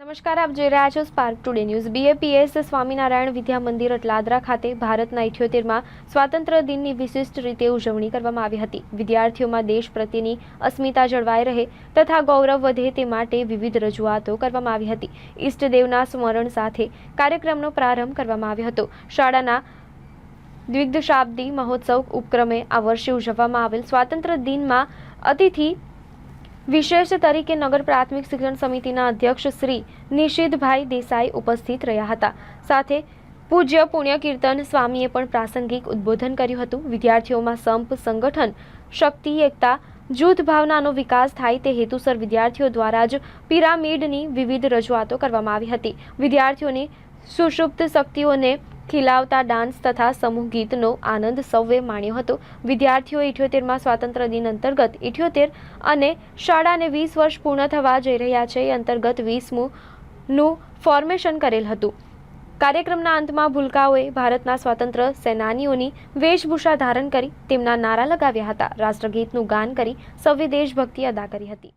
નમસ્કાર, આપ જોઈ રહ્યા છો spark today news BAPS Swaminarayan Vidya Mandir Atladara ખાતે ભારતના ઇઠ્યોતેરમાં સ્વાતંત્ર્ય દિનની વિશિષ્ટ રીતે ઉજવણી કરવામાં આવી હતી. વિદ્યાર્થીઓમાં દેશ પ્રત્યેની અસ્મિતા જળવાઈ રહે તથા ગૌરવ વધે તે માટે વિવિધ રજૂઆતો કરવામાં આવી હતી. ઈષ્ટદેવના સ્મરણ સાથે કાર્યક્રમનો પ્રારંભ કરવામાં આવ્યો હતો. શાળાના દ્વિગ્ધશાબ્દી મહોત્સવ ઉપક્રમે આ વર્ષે ઉજવવામાં આવેલ સ્વાતંત્ર્ય દિનમાં અતિથિ વિશેષ તરીકે નગર પ્રાથમિક શિક્ષણ સમિતિના અધ્યક્ષ શ્રી નિશિતભાઈ દેસાઈ ઉપસ્થિત રહ્યા હતા. સાથે પૂજ્ય પુણ્ય કીર્તન સ્વામીએ પણ પ્રાસંગિક ઉદ્બોધન કર્યું હતું. વિદ્યાર્થીઓમાં સંપ, સંગઠન, શક્તિ, એકતા, જૂથ ભાવનાનો વિકાસ થાય તે હેતુસર વિદ્યાર્થીઓ દ્વારા જ પિરામિડની વિવિધ રજૂઆતો કરવામાં આવી હતી. વિદ્યાર્થીઓની સુષુપ્ત શક્તિઓને ખીલાવતા ડાન્સ તથા સમૂહ ગીતનો આનંદ સૌએ માણ્યો હતો. વિદ્યાર્થીઓ ઇઠ્યોતેરમાં સ્વાતંત્ર્ય દિન અંતર્ગત ઇઠ્યોતેર અને શાળાને વીસ વર્ષ પૂર્ણ થવા જઈ રહ્યા છે. એ અંતર્ગત વીસમું નું ફોર્મેશન કરેલ હતું. કાર્યક્રમના અંતમાં ભૂલકાઓએ ભારતના સ્વાતંત્ર્ય સેનાનીઓની વેશભૂષા ધારણ કરી તેમના નારા લગાવ્યા હતા. રાષ્ટ્રગીતનું ગાન કરી સૌએ દેશભક્તિ અદા કરી હતી.